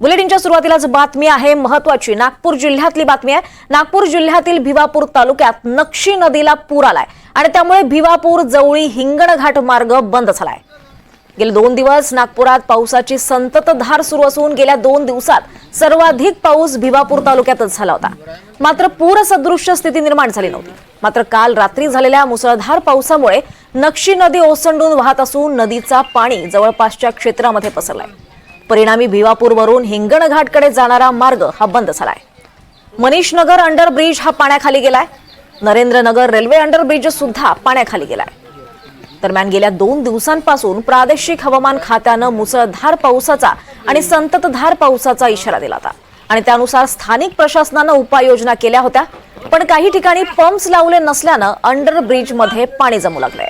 बुलेटिनच्या सुरुवातीलाच बातमी आहे महत्वाची नागपूर जिल्ह्यातली बातमी आहे. नागपूर जिल्ह्यातील भिवापूर तालुक्यात नक्षी नदीला पूर आलाय आणि त्यामुळे भिवापूर जवळी हिंगणघाट मार्ग बंद झालाय. गेले दोन दिवस नागपुरात पावसाची संततधार सुरू असून गेल्या दोन दिवसात सर्वाधिक पाऊस भिवापूर तालुक्यातच झाला होता. मात्र पूरसदृश्य स्थिती निर्माण झाली नव्हती. मात्र काल रात्री झालेल्या मुसळधार पावसामुळे नक्षी नदी ओसंडून वाहत असून नदीचा पाणी जवळपासच्या क्षेत्रामध्ये पसरलाय. परिणामी भिवापूरवरून हिंगणघाटकडे जाणारा मार्ग हा बंद झालाय. मनीष नगर अंडर ब्रिज हा पाण्याखाली गेलाय. नरेंद्रनगर रेल्वे अंडर ब्रिज सुद्धा पाण्याखाली गेलाय. दरम्यान गेल्या दोन दिवसांपासून प्रादेशिक हवामान खात्यानं मुसळधार पावसाचा आणि संततधार पावसाचा इशारा दिला होता. आणि त्यानुसार स्थानिक प्रशासनानं उपाययोजना केल्या होत्या पण काही ठिकाणी पंप्स लावले नसल्यानं अंडरब्रिजमध्ये पाणी जमू लागलंय.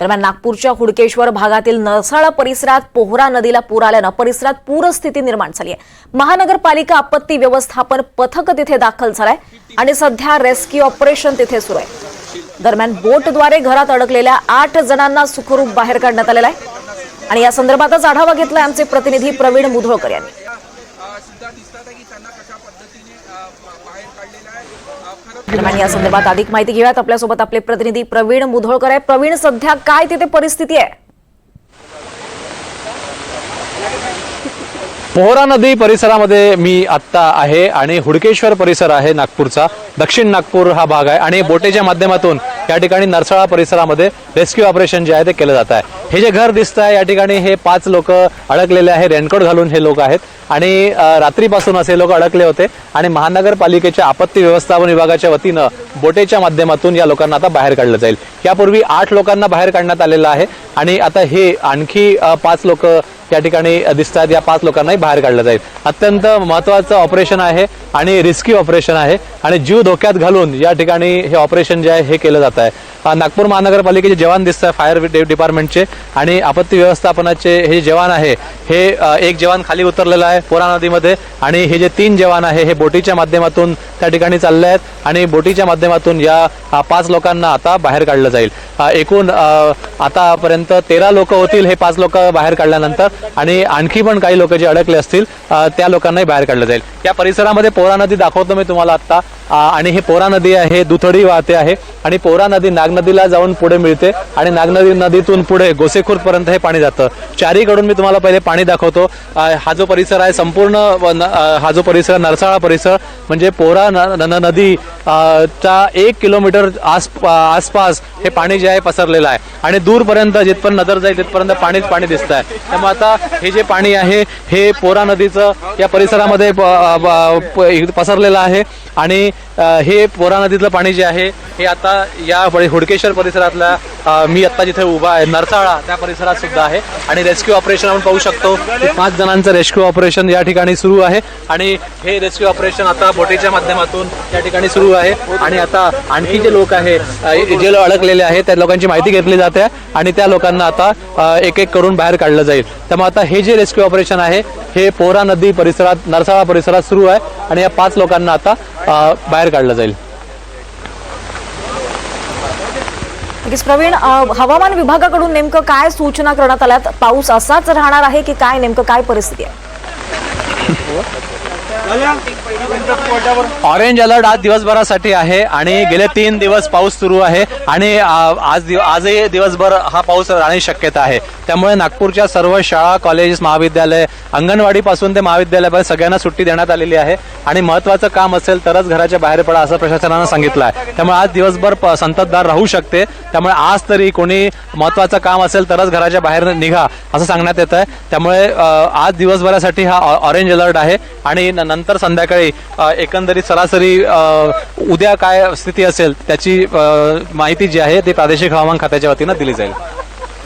दरम्यान नागपूरच्या हुडकेश्वर भागातील नरसाळा परिसरात पोहरा नदीला पूर आल्यानं परिसरात पूरस्थिती निर्माण झाली आहे. महानगरपालिका आपत्ती व्यवस्थापन पथक तिथे दाखल झालंय आणि सध्या रेस्क्यू ऑपरेशन तिथे सुरू आहे. दरम्यान बोटद्वारे घरात अडकलेल्या आठ जणांना सुखरूप बाहेर काढण्यात आलेला आहे. आणि या संदर्भातच आढावा घेतला आमचे प्रतिनिधी प्रवीण मुधोळकर यांनी सुद्धा दिसतात आहे की त्यांना कशा पद्धतीने अ, बा- बाहेर काढलेलं आहे अ, खरं दरम्यान या संदर्भात अधिक माहिती घेऊयात. आपल्यासोबत आपले प्रतिनिधी प्रवीण मुधोळकर आहे. प्रवीण सध्या काय तिथे परिस्थिती आहे? पोहरा नदी परिसरामध्ये मी आत्ता आहे आणि हुडकेश्वर परिसर आहे नागपूरचा. दक्षिण नागपूर हा भाग आहे आणि बोटेच्या माध्यमातून या ठिकाणी नरसाळा परिसरामध्ये रेस्क्यू ऑपरेशन जे आहे ते केलं जात आहे. हे जे घर दिसतं आहे या ठिकाणी हे पाच लोक अडकलेले आहे रेनकोट घालून हे लोक आहेत. आणि रात्रीपासून असे लोक अडकले होते. आणि महानगरपालिकेच्या आपत्ती व्यवस्थापन विभागाच्या वतीनं बोटेच्या माध्यमातून या लोकांना आता बाहेर काढलं जाईल. यापूर्वी आठ लोकांना बाहेर काढण्यात आलेलं आहे. आणि आता हे आणखी पाच लोक या ठिकाणी दिसत आहेत या पाच लोकांनाही बाहेर काढलं जाईल. अत्यंत महत्वाचं ऑपरेशन आहे आणि रिस्की ऑपरेशन आहे. आणि जीव धोक्यात घालून या ठिकाणी हे ऑपरेशन जे आहे हे केलं जात आहे. नागपूर महानगरपालिकेचे जवान दिसत आहे फायर डिपार्टमेंटचे आणि आपत्ती व्यवस्थापनाचे हे जवान आहे हे एक जवान खाली उतरलेला आहे पोरा नदीमध्ये आणि हे जे तीन जवान आहे हे बोटीच्या माध्यमातून त्या ठिकाणी चालले आहेत आणि बोटीच्या माध्यमातून या पाच लोकांना आता बाहेर काढलं जाईल. एकूण आतापर्यंत तेरा लोक होतील हे पाच लोक बाहेर काढल्यानंतर आणि आणखी पण काही लोक जे अडकले असतील त्या लोकांनाही बाहेर काढलं जाईल. या परिसरामध्ये पोरा नदी दाखवतो मी तुम्हाला आता आणि ही पोरा नदी आहे दुथडी वाहते आहे. आणि पोरा नदी नाग नदीला जाऊन पुढे मिळते आणि नाग नदी नदीतून पुढे गोसेखुर्द पर्यंत हे पाणी जातं. चारीकडून मी तुम्हाला पहिले पाणी दाखवतो. हा जो परिसर आहे संपूर्ण हा जो परिसर नरसाळा परिसर म्हणजे पोरा न- नदी चा एक किलोमीटर आस आसपास हे पाणी जे आहे पसरलेलं आहे. आणि दूरपर्यंत जिथपर्यंत नजर जाईल तिथपर्यंत पाणीच पाणी दिसत आहे त्यामुळे आता हे जे पाणी आहे हे पोरा नदीचं या परिसरामध्ये पसरलेलं आहे. आणि हे पोरा नदीतलं पाणी जे आहे हे आता या परि- हुडकेश्वर परिसरातल्या मी आत्ता जिथे उभा आहे नरसाळा त्या परिसरात सुद्धा आहे. आणि रेस्क्यू ऑपरेशन आपण पाहू शकतो. पाच जणांचं रेस्क्यू ऑपरेशन या ठिकाणी सुरू आहे. आणि हे रेस्क्यू ऑपरेशन आता बोटीच्या माध्यमातून या ठिकाणी सुरू आहे. आणि आता आणखी जे लोक आहे जे लोक अडकलेले आहेत त्या लोकांची माहिती घेतली जाते आणि त्या लोकांना आता एक एक करून बाहेर काढलं जाईल. त्यामुळे आता हे जे रेस्क्यू ऑपरेशन आहे हे पोरा नदी परिसरात नरसाळा परिसरात सुरू आहे. आणि या पाच लोकांना आता बाहेर काढलं जाईल. नक्कीच प्रवीण हवामान विभागाकडून नेमकं काय सूचना करण्यात आल्यात? पाऊस असाच राहणार आहे की काय नेमकं काय परिस्थिती आहे? ऑरेंज अलर्ट आज दिवसभरासाठी आहे आणि गेले तीन दिवस पाऊस सुरू आहे आणि आज दिव- आजही दिवसभर हा पाऊस राहण्याची शक्यता आहे. त्यामुळे नागपूरच्या सर्व शाळा कॉलेजेस महाविद्यालय अंगणवाडीपासून ते महाविद्यालयापर्यंत सगळ्यांना सुट्टी देण्यात आलेली आहे आणि महत्वाचं काम असेल तरच घराच्या बाहेर पडा असं प्रशासनानं सांगितलं आहे. त्यामुळे आज दिवसभर प- संततधार राहू शकते. त्यामुळे आज तरी कोणी महत्वाचं काम असेल तरच घराच्या बाहेर निघा असं सांगण्यात येत आहे त्यामुळे आज दिवसभरासाठी हा ऑरेंज अलर्ट आहे आणि नंतर संध्याकाळी एकंदरीत सरासरी उद्या काय स्थिती असेल त्याची माहिती जी आहे ती प्रादेशिक हवामान खात्याच्या वतीनं दिली जाईल.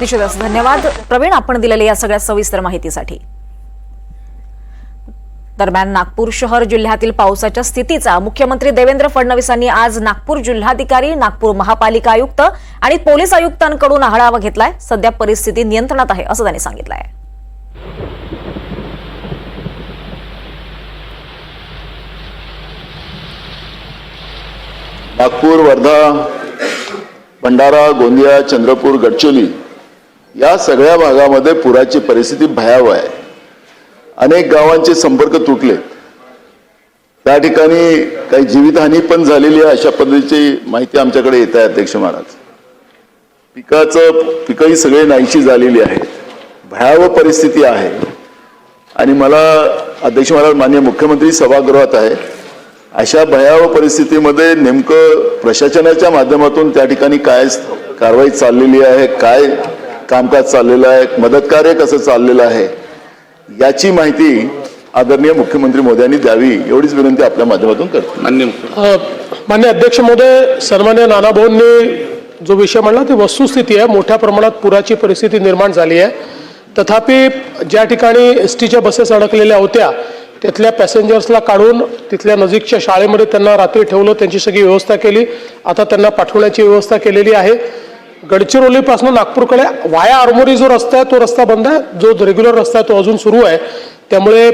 निश्चितच. धन्यवाद. प्रवीण आपण दिलेल्या या सगळ्या सविस्तर माहितीसाठी. दरम्यान नागपूर शहर जिल्ह्यातील पावसाच्या स्थितीचा मुख्यमंत्री देवेंद्र फडणवीसांनी आज नागपूर जिल्हाधिकारी नागपूर महापालिका आयुक्त आणि पोलीस आयुक्तांकडून आढावा घेतलाय. सध्या परिस्थिती नियंत्रणात आहे असं त्यांनी सांगितलंय. नागपूर वर्धा भंडारा गोंदिया चंद्रपूर गडचिरोली या सगळ्या भागामध्ये पुराची परिस्थिती भयावह आहे. अनेक गावांचे संपर्क तुटले. त्या ठिकाणी काही जीवितहानी पण झालेली आहे अशा पद्धतीची माहिती आमच्याकडे येत आहे अध्यक्ष महाराज. पिकाचं पिकंही सगळे नाहीशी झालेली आहेत. भयावह परिस्थिती आहे. आणि मला अध्यक्ष महाराज मान्य मुख्यमंत्री सभागृहात आहे. अशा भयावह परिस्थितीमध्ये नेमकं प्रशासनाच्या माध्यमातून त्या ठिकाणी काय कारवाई चाललेली आहे काय कामकाज चाललेलं आहे मदत कार्य कसं चाललेलं आहे याची माहिती आदरणीय मुख्यमंत्री मोदयांनी द्यावी एवढीच विनंती आपल्या माध्यमातून करतो. मान्य मान्य अध्यक्ष महोदय सन्मान्य नानाभाऊंनी जो विषय म्हणला ती वस्तुस्थिती आहे. मोठ्या प्रमाणात पुराची परिस्थिती निर्माण झाली आहे. तथापि ज्या ठिकाणी एस टीच्या बसेस अडकलेल्या होत्या तिथल्या पॅसेंजर्सला काढून तिथल्या नजीकच्या शाळेमध्ये त्यांना रात्री ठेवलं त्यांची सगळी व्यवस्था केली. आता त्यांना पाठवण्याची व्यवस्था केलेली आहे. गडचिरोलीपासून नागपूरकडे वाया आरमोरी जो रस्ता आहे तो रस्ता बंद आहे. जो रेग्युलर रस्ता आहे तो अजून सुरू आहे. त्यामुळे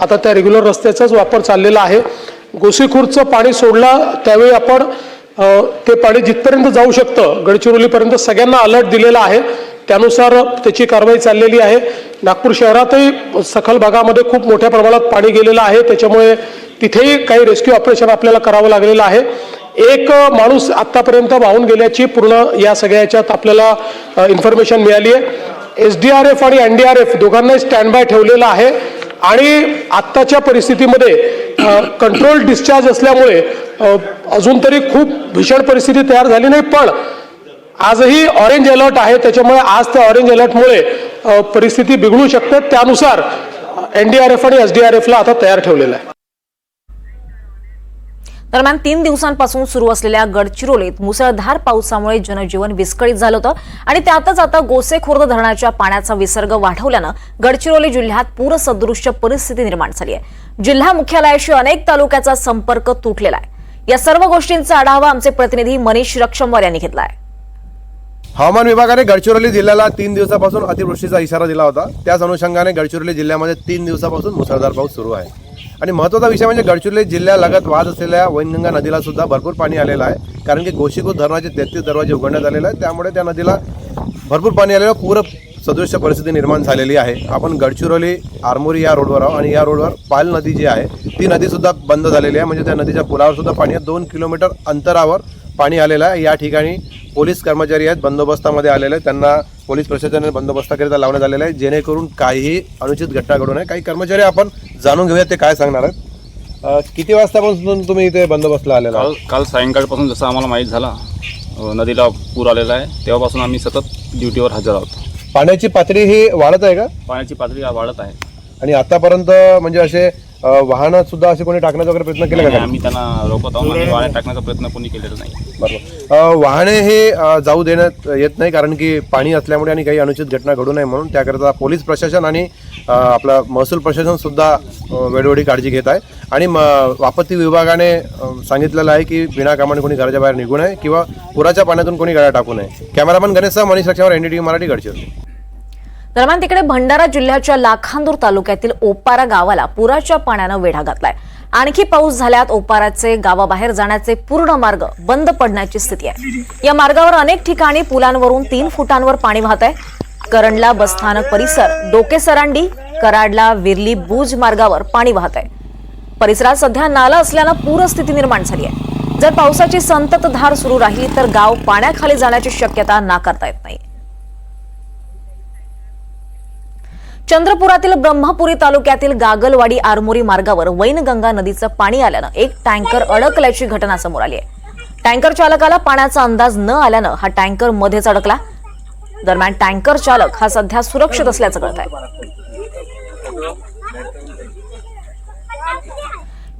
आता त्या रेग्युलर रस्त्याचाच वापर चाललेला आहे. गोसीखुर्दचं पाणी सोडलं त्यावेळी आपण ते पाणी जिथपर्यंत जाऊ शकतं गडचिरोलीपर्यंत सगळ्यांना अलर्ट दिलेला आहे. त्यानुसार त्याची कारवाई चाललेली आहे. नागपूर शहरातही सखल भागामध्ये खूप मोठ्या प्रमाणात पाणी गेलेलं आहे. त्याच्यामुळे तिथेही काही रेस्क्यू ऑपरेशन आपल्याला करावं लागलेलं आहे. एक माणूस आत्तापर्यंत वाहून गेल्याची पूर्ण या सगळ्या याच्यात आपल्याला इन्फॉर्मेशन मिळाली आहे. एस डी आर एफ आणि एन डी आर एफ दोघांनाही स्टँड बाय ठेवलेलं आहे. आणि आत्ताच्या परिस्थितीमध्ये कंट्रोल डिस्चार्ज असल्यामुळे अजून तरी खूप भीषण परिस्थिती तयार झाली नाही. पण आजही ऑरेंज अलर्ट आहे. त्याच्यामुळे आज त्या ऑरेंज अलर्टमुळे परिस्थिती बिघडू शकते. त्यानुसार एनडीआरएफ आणि एसडीआरएफला आता तयार ठेवलेलं आहे. दरम्यान तीन दिवसांपासून सुरू असलेल्या गडचिरोलीत मुसळधार पावसामुळे जनजीवन विस्कळीत झालं होतं. आणि त्यातच आता गोसेखुर्द धरणाच्या पाण्याचा विसर्ग वाढवल्यानं गडचिरोली जिल्ह्यात पूरसदृश्य परिस्थिती निर्माण झाली आहे. जिल्हा मुख्यालयाशी अनेक तालुक्याचा संपर्क तुटलेला आहे. या सर्व गोष्टींचा आढावा आमचे प्रतिनिधी मनीष रक्षमवार यांनी घेतलाय हवामान विभागाने गडचिरोली जिल्ह्याला तीन दिवसापासून अतिवृष्टीचा इशारा दिला होता. त्याच अनुषंगाने गडचिरोली जिल्ह्यामध्ये तीन दिवसापासून मुसळधार पाऊस सुरू आहे. आणि महत्त्वाचा विषय म्हणजे गडचिरोली जिल्ह्यालगत वाहत असलेल्या वैनगंगा नदीला सुद्धा भरपूर पाणी आलेलं आहे. कारण की गोशीकूद धरणाचे तेहतीस दरवाजे उघडण्यात आलेले आहेत. त्यामुळे त्या नदीला भरपूर पाणी आलेलं पूर सदृश्य परिस्थिती निर्माण झालेली आहे. आपण गडचिरोली आरमोरी या रोडवर आहोत आणि या रोडवर पाल नदी जी आहे ती नदीसुद्धा बंद झालेली आहे. म्हणजे त्या नदीच्या पुलावर सुद्धा पाणी आहे. दोन किलोमीटर अंतरावर पाणी आलेलं आहे. या ठिकाणी पोलीस कर्मचारी आहेत बंदोबस्तामध्ये आलेले आहेत. त्यांना पोलीस प्रशासनाने बंदोबस्ताकरिता लावण्यात आलेलं आहे. जेणेकरून काहीही अनुचित घटना घडू नये. काही कर्मचारी आपण जाणून घेऊयात ते काय सांगणार आहेत. किती वाजतापासून तुम्ही इथे बंदोबस्तला आलेला काल काल सायंकाळपासून जसं आम्हाला माहीत झाला नदीला पूर आलेला आहे. तेव्हापासून आम्ही सतत ड्युटीवर हजर आहोत. पाण्याची पातळी ही वाढत आहे का? पाण्याची पातळी वाढत आहे. आणि आतापर्यंत म्हणजे असे अ, वाहनं सुद्धा असे कोणी टाकण्याचा वगैरे प्रयत्न केला का आम्ही त्यांना रोखत आहोत आणि वाळ्यात टाकण्याचा प्रयत्न कोणी केलेला नाही. बरोबर. अ, वाहने हे अ, जाऊ देण्यात येत नाही कारण की पाणी असल्यामुळे आणि काही अनुचित घटना घडू नये म्हणून. त्याकरता पोलीस प्रशासन आणि अ, आपला महसूल प्रशासन सुद्धा अ, वेळोवेळी काळजी घेत आहे. आणि म आपत्ती विभागाने अ, सांगितलेलं आहे की विनाकामाने कोणी घराच्या बाहेर निघू नये किंवा पुराच्या पाण्यातून कोणी गाड्या टाकू नये. कॅमेरामन गणेशसह मनीष रक्षावर एनडीटी मराठी गडचिरोली. दरम्यान तिकडे भंडारा जिल्ह्याच्या लाखांदूर तालुक्यातील ओपारा गावाला पुराच्या पाण्यानं वेढा घातलाय. आणखी पाऊस झाल्यात ओपाराचे गावाबाहेर जाण्याचे पूर्ण मार्ग बंद पडण्याची स्थिती आहे. या मार्गावर अनेक ठिकाणी पुलांवरून तीन फुटांवर पाणी वाहत आहे. करंडला बसस्थानक परिसर डोके सरांडी कराडला विरली बुज मार्गावर पाणी वाहत आहे. परिसरात सध्या नाला असल्यानं पूरस्थिती निर्माण झाली आहे. जर पावसाची संततधार सुरू राहिली तर गाव पाण्याखाली जाण्याची शक्यता नाकारता येत नाही. चंद्रपुरातील ब्रह्मपुरी तालुक्यातील गागलवाडी आरमोरी मार्गावर वैनगंगा नदीचं पाणी आल्यानं एक टँकर अडकल्याची घटना समोर आली आहे. टँकर चालकाला पाण्याचा अंदाज न आल्यानं हा टँकर मध्येच अडकला. दरम्यान टँकर चालक हा सध्या सुरक्षित असल्याचं कळत आहे.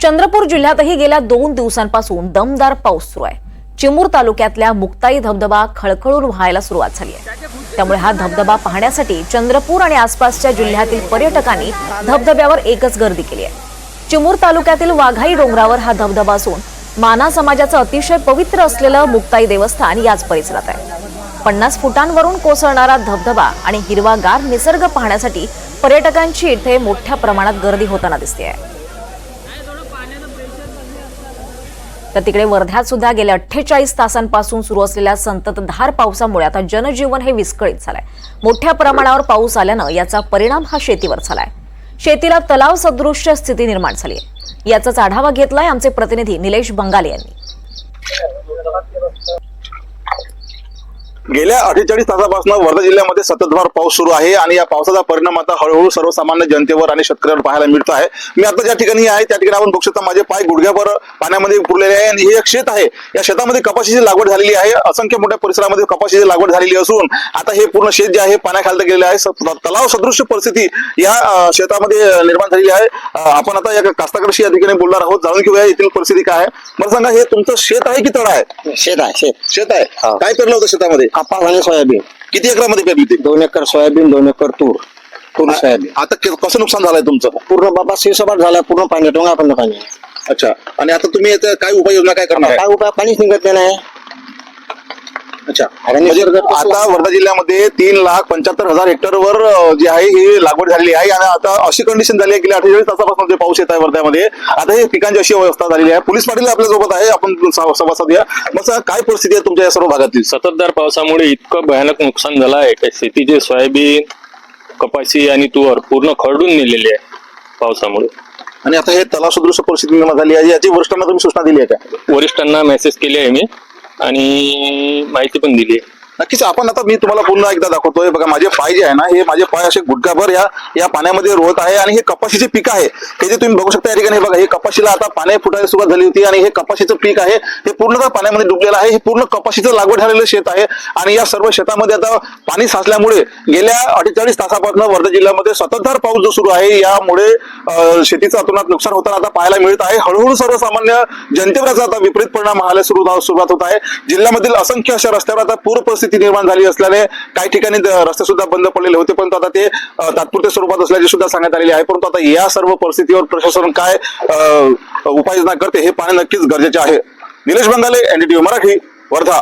चंद्रपूर जिल्ह्यातही गेल्या दोन दिवसांपासून दमदार पाऊस सुरू आहे. चिमूर तालुक्यातल्या मुक्ताई धबधबा खळखळून व्हायला सुरुवात झाली आहे. त्यामुळे हा धबधबा पाहण्यासाठी चंद्रपूर आणि आसपासच्या जिल्ह्यातील पर्यटकांनी धबधब्यावर एकच गर्दी केली आहे. चिमूर तालुक्यातील वाघाई डोंगरावर हा धबधबा असून माना समाजाचं अतिशय पवित्र असलेलं मुक्ताई देवस्थान याच परिसरात आहे. पन्नास फुटांवरून कोसळणारा धबधबा आणि हिरवागार निसर्ग पाहण्यासाठी पर्यटकांची इथे मोठ्या प्रमाणात गर्दी होताना दिसते आहे. तर तिकडे वर्ध्यात सुद्धा गेल्या अठ्ठेचाळीस तासांपासून सुरू असलेल्या संततधार पावसामुळे आता जनजीवन हे विस्कळीत झालंय. मोठ्या प्रमाणावर पाऊस आल्यानं याचा परिणाम हा शेतीवर झालाय. शेतीला तलाव सदृश्य स्थिती निर्माण झाली आहे याचाच आढावा घेतलाय आमचे प्रतिनिधी निलेश बंगाले यांनी. गेल्या अठ्ठेचाळीस तासापासून वर्धा जिल्ह्यामध्ये सततधार पाऊस सुरू आहे आणि या पावसाचा परिणाम आता हळूहळू सर्वसामान्य जनतेवर आणि शेतकऱ्यांवर पाहायला मिळतो आहे. मी आता ज्या ठिकाणी आहे त्या ठिकाणी आपण बघू शकता माझे पाय गुडघ्यावर पाण्यामध्ये पुरलेले आहे आणि हे एक शेत आहे. या शेतामध्ये कपाशीची लागवड झालेली आहे. असंख्य मोठ्या परिसरामध्ये कपाशीची लागवड झालेली असून आता हे पूर्ण शेत जे आहे पाण्याखाली गेलेलं आहे. तलाव सदृश्य परिस्थिती या शेतामध्ये निर्माण झालेली आहे. आपण आता या कास्ताकडशी या ठिकाणी बोलणार आहोत. जाणून घेऊया येथील परिस्थिती काय आहे. मला सांगा हे तुमचं शेत आहे की तळ आहे? शेत आहे शेत. शेत आहे. काय पेरलं होतं शेतामध्ये? कापास आणि सोयाबीन. किती एकरामध्ये पेरली ते दोन एकर सोयाबीन दोन एकर तूर. पूर्ण सोयाबीन. आता के- कसं नुकसान झालंय तुमचं? पूर्ण बाबा शिवसभाट झाला पूर्ण पाणी टोंगा पण. पाणी अच्छा. आणि आता तुम्ही याचं काय उपाययोजना काय करणार आहे? काय उपाय? पाणीच निघत नाही. अच्छा. आणि म्हणजे आता वर्धा जिल्ह्यामध्ये तीन लाख पंच्याहत्तर हजार हेक्टरवर जे आहे ही लागवड झालेली आहे. आणि आता अशी कंडिशन झाली आहे गेल्या अठ्ठेचाळीस तासापासून जे पाऊस येत आहे वर्ध्यामध्ये आता हे पिकांची अशी अवस्था झालेली आहे. पोलीस पाटील आपल्यासोबत आहे. आपण स- संवाद साधूया. मग काय परिस्थिती आहे तुमच्या या सर्व भागातील? सततधार पावसामुळे इतकं भयानक नुकसान झालं आहे. की शेतीचे सोयाबीन कपाशी आणि तुवर पूर्ण खरडून नेलेली आहे पावसामुळे. आणि आता हे तलाव सदृश परिस्थिती निर्माण झाली आहे. याची वरिष्ठांना तुम्ही सूचना दिली आहे का? वरिष्ठांना मेसेज केले आहे मी. आणि माहिती पण दिली. आहे नक्कीच आपण आता मी तुम्हाला पुन्हा एकदा दाखवतोय. बघा माझे पाय जे आहे ना हे माझे पाय असे गुटखाभर या या पाण्यामध्ये रोहत आहे आणि हे कपाशीचे पीक आहे. हे जे तुम्ही बघू शकता या ठिकाणी हे बघा हे कपाशीला आता पाने फुटायला सुरुवात झाली होती आणि हे कपाशीचं पीक आहे. हे पूर्णतः पाण्यामध्ये डुबलेलं आहे. हे पूर्ण कपाशीचं लागवड झालेलं शेत आहे आणि या सर्व शेतामध्ये आता पाणी साचल्यामुळे गेल्या अठ्ठेचाळीस तासापासून वर्धा जिल्ह्यामध्ये सततधार पाऊस जो सुरू आहे यामुळे शेतीचं अतोनात नुकसान होताना आता पाहायला मिळत आहे. हळूहळू सर्वसामान्य जनतेवर आता विपरीत परिणाम व्हायला सुरू सुरुवात होत आहे. जिल्ह्यामधील असंख्य अशा रस्त्यावर आता पूर परिस्थिती निर्माण झाली असल्याने काही ठिकाणी रस्ते सुद्धा बंद पडलेले होते परंतु आता ते तात्पुरत्या स्वरूपात असल्याचे सुद्धा सांगण्यात आलेले आहे. परंतु आता या सर्व परिस्थितीवर प्रशासन काय उपाययोजना करते हे पाहणे नक्कीच गरजेचे आहे. निलेश बंगाले एनडीटीव्ही मराठी वर्धा.